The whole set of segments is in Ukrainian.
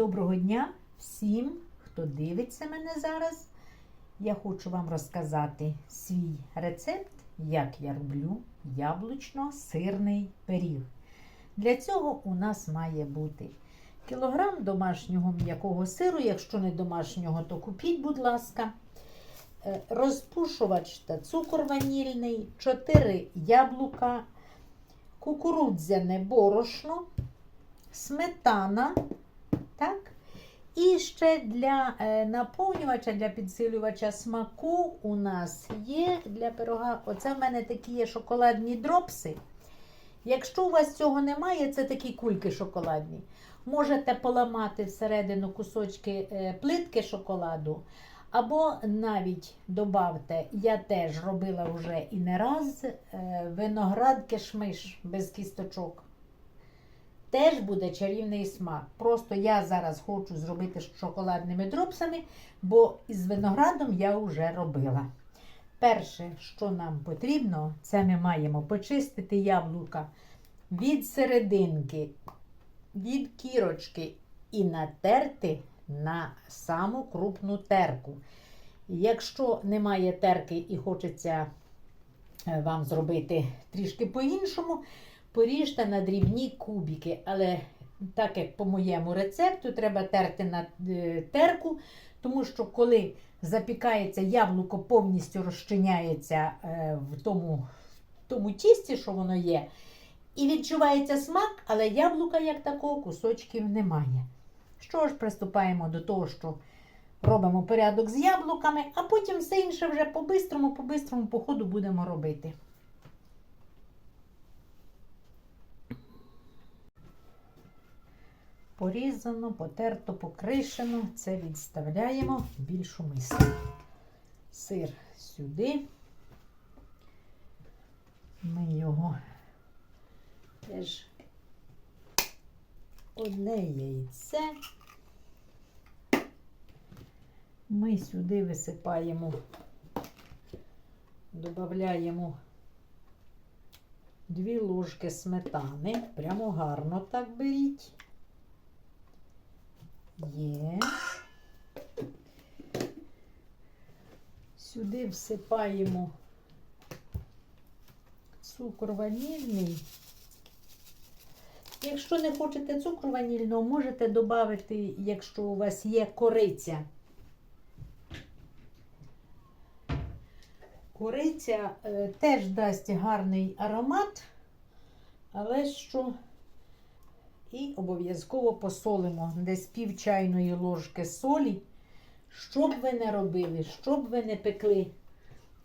Доброго дня всім, хто дивиться мене зараз. Я хочу вам розказати свій рецепт, як я роблю яблучно-сирний пиріг. Для цього у нас має бути кілограм домашнього м'якого сиру. Якщо не домашнього, то купіть, будь ласка. Е, Розпушувач та цукор ванільний, 4 яблука, кукурудзяне борошно, сметана. Так? І ще для е, наповнювача, для підсилювача смаку у нас є для пирога. Оце в мене такі є шоколадні дропси. Якщо у вас цього немає, це такі кульки шоколадні. Можете поламати всередину кусочки е, плитки шоколаду. Або навіть добавте, я теж робила вже і не раз е, виноград кишмиш без кісточок. Теж буде чарівний смак. Просто я зараз хочу зробити з шоколадними дропсами, бо із виноградом я вже робила. Перше, що нам потрібно, це ми маємо почистити яблука від серединки, від кірочки і натерти на саму крупну терку. Якщо немає терки і хочеться е, вам зробити трішки по-іншому, поріжте на дрібні кубики. Але так як по моєму рецепту, треба терти на е, терку, тому що коли запікається яблуко, повністю розчиняється е, в тому, в тому тісті, що воно є, і відчувається смак, але яблука, як такого, кусочків немає. Що ж, приступаємо до того, що робимо порядок з яблуками, а потім все інше вже по-бистрому, по-бистрому по ходу будемо робити. Порізано, потерто, покришено. Це відставляємо в більшу миску. Сир сюди. Ми його теж одне яйце. Ми сюди висипаємо, додаємо дві ложки сметани. Прямо гарно так беріть. Є. Сюди всипаємо цукор ванільний. Якщо не хочете цукру ванільного, можете додати, якщо у вас є кориця. Кориця е, теж дасть гарний аромат, але що і обов'язково посолимо десь пів чайної ложки солі. Що б ви не робили, що б ви не пекли,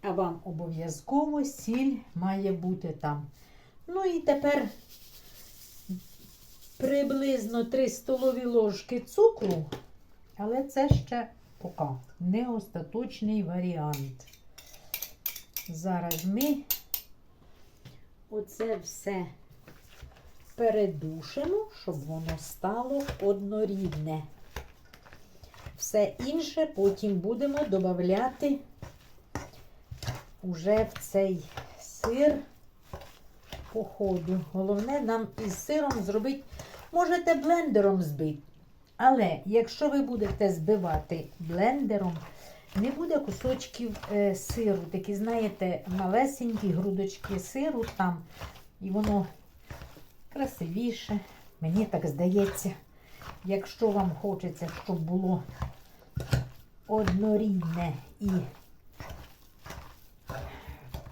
а вам обов'язково сіль має бути там. Ну і тепер приблизно 3 столові ложки цукру, але це ще поки не остаточний варіант. Зараз ми оце все передушимо, щоб воно стало однорідне. Все інше потім будемо додати уже в цей сир по ходу. Головне нам із сиром зробити, можете блендером збити. Але якщо ви будете збивати блендером, не буде кусочків е, сиру. Такі, знаєте, малесенькі грудочки сиру там. І воно красивіше. Мені так здається, якщо вам хочеться, щоб було однорідне і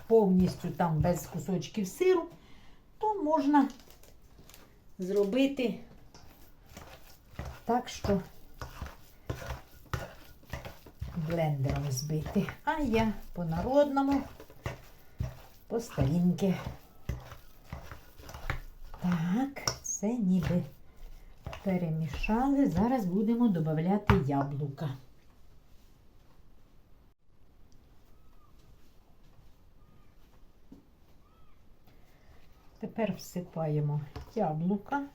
повністю там без кусочків сиру, то можна зробити так, що блендером збити. А я по-народному, по старінки. Так, це ніби перемішали. Зараз будемо додати яблука. Тепер всипаємо яблука.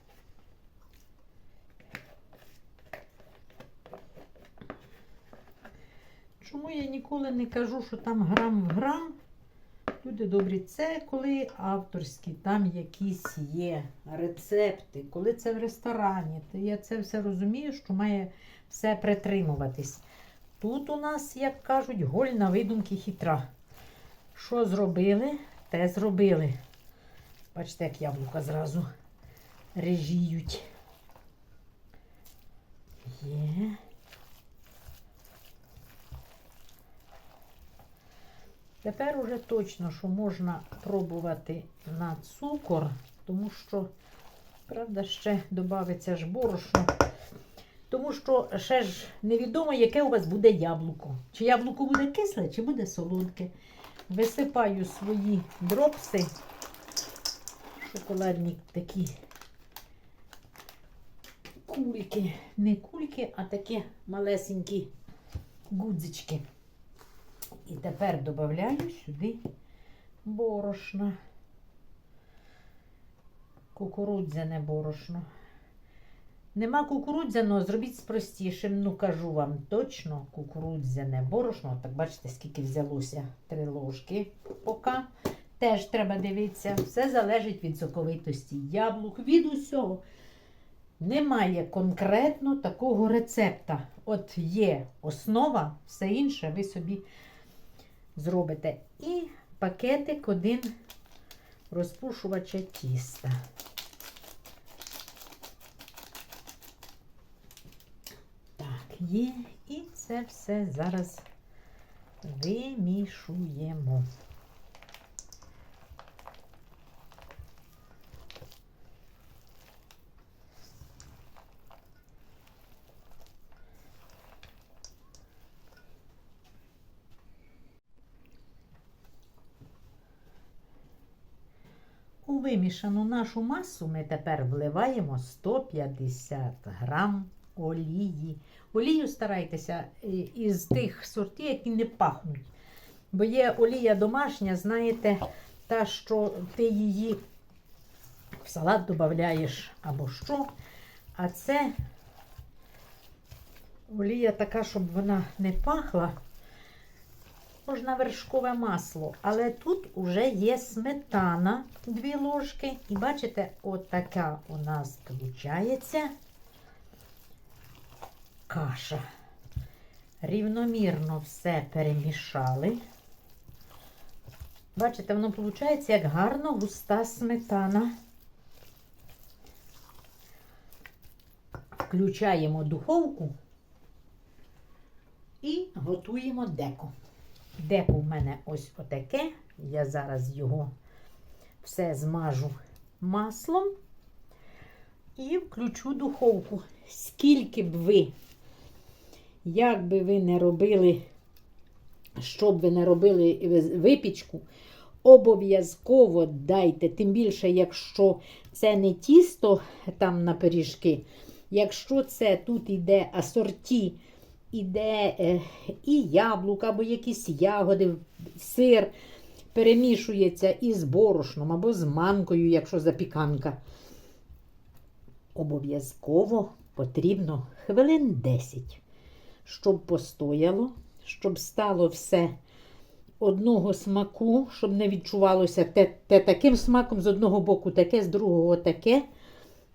Чому я ніколи не кажу, що там грам в грам? Люди добрі, це коли авторські, там якісь є рецепти, коли це в ресторані, то я це все розумію, що має все притримуватись. Тут у нас, як кажуть, гольна видумки хитра. Що зробили, те зробили. Бачите, як яблука зразу режіють. Є. Тепер уже точно, що можна пробувати на цукор, тому що, правда, ще додається ж борошно. Тому що ще ж невідомо, яке у вас буде яблуко. Чи яблуко буде кисле, чи буде солодке. Висипаю свої дропси, шоколадні такі кульки. Не кульки, а такі малесенькі гудзички. І тепер додаю сюди борошно. Кукурудзяне борошно. Нема кукурудзяного, зробіть з простішим. Ну, кажу вам точно, кукурудзяне борошно. Так бачите, скільки взялося три ложки поки. Теж треба дивитися. Все залежить від соковитості яблук, від усього. Немає конкретно такого рецепта. От є основа, все інше ви собі зробите. І пакетик один розпушувача тіста. Так, є. І це все зараз вимішуємо. Вимішану нашу масу ми тепер вливаємо 150 грам олії. Олію старайтеся е, із тих сортів, які не пахнуть. Бо є олія домашня, знаєте, та, що ти її в салат додаєш або що. А це олія така, щоб вона не пахла. Можна вершкове масло, але тут вже є сметана, дві ложки. І бачите, от така у нас виходить каша. Рівномірно все перемішали. Бачите, воно виходить як гарно густа сметана. Включаємо духовку і готуємо деко. Деко в мене ось отаке. Я зараз його все змажу маслом і включу духовку. Скільки б ви, як би ви не робили, щоб ви не робили випічку, обов'язково дайте, тим більше, якщо це не тісто там на пиріжки, якщо це тут іде асорті, іде е, і яблук, або якісь ягоди, сир перемішується із борошном, або з манкою, якщо запіканка. Обов'язково потрібно хвилин 10, щоб постояло, щоб стало все одного смаку, щоб не відчувалося те, те таким смаком з одного боку таке, з другого таке.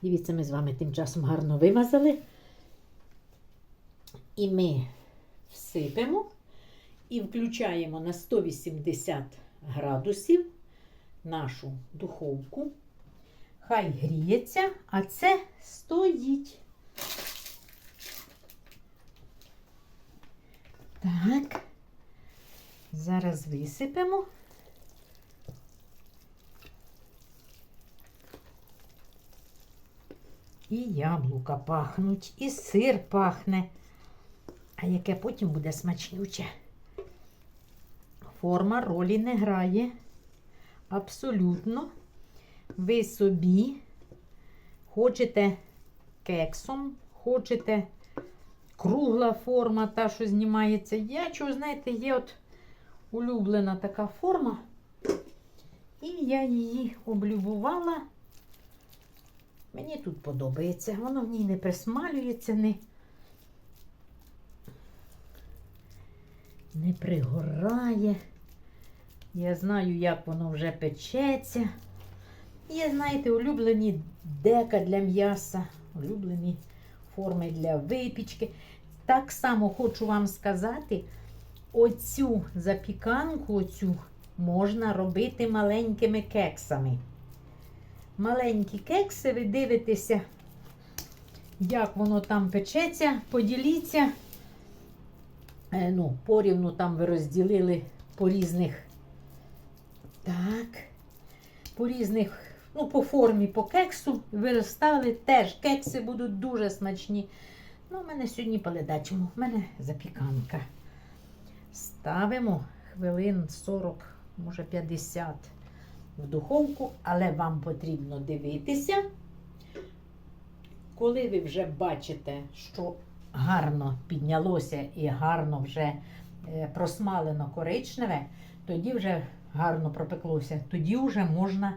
Дивіться, ми з вами тим часом гарно вимазали. І ми всипемо і включаємо на 180 градусів нашу духовку. Хай гріється, а це стоїть. Так, зараз висипемо. І яблука пахнуть, і сир пахне а яке потім буде смачнюче. Форма ролі не грає. Абсолютно. Ви собі хочете кексом, хочете кругла форма, та, що знімається. Я чого, знаєте, є от улюблена така форма. І я її облюбувала. Мені тут подобається. Воно в ній не присмалюється, не. Не пригорає. Я знаю, як воно вже печеться. Є, знаєте, улюблені дека для м'яса, улюблені форми для випічки. Так само хочу вам сказати, оцю запіканку, оцю можна робити маленькими кексами. Маленькі кекси, ви дивитеся, як воно там печеться, поділіться. Е, ну, порівну там ви розділили по різних. Так. По різних, ну, по формі, по кексу ви розставили теж. Кекси будуть дуже смачні. Ну, у мене сьогодні поледачимо, у мене запіканка. Ставимо хвилин 40, може 50 в духовку, але вам потрібно дивитися. Коли ви вже бачите, що гарно піднялося і гарно вже е, просмалено коричневе, тоді вже гарно пропеклося, тоді вже можна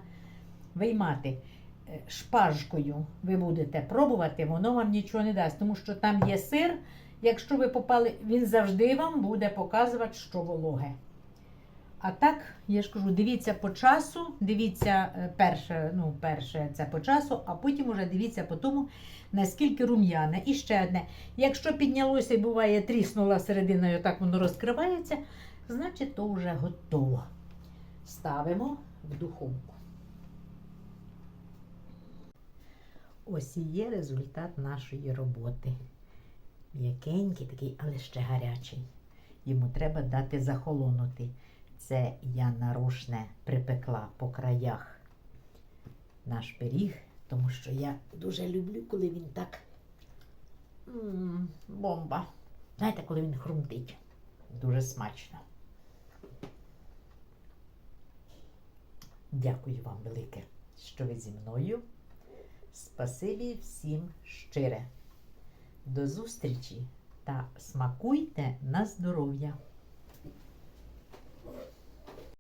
виймати. Е, Шпажкою ви будете пробувати, воно вам нічого не дасть, тому що там є сир. Якщо ви попали, він завжди вам буде показувати, що вологе. А так, я ж кажу, дивіться по часу, дивіться е, перше, ну, перше це по часу, а потім уже дивіться по тому, наскільки рум'яне. І ще одне. Якщо піднялося і буває тріснула серединою, так воно розкривається, значить то вже готово. Ставимо в духовку. Ось і є результат нашої роботи. М'якенький такий, але ще гарячий. Йому треба дати захолонути. Це я нарочне припекла по краях наш пиріг, тому що я дуже люблю, коли він так м бомба. Знаєте, коли він хрумтить. Дуже смачно. Дякую вам велике, що ви зі мною. Спасибі всім щире. До зустрічі та смакуйте на здоров'я!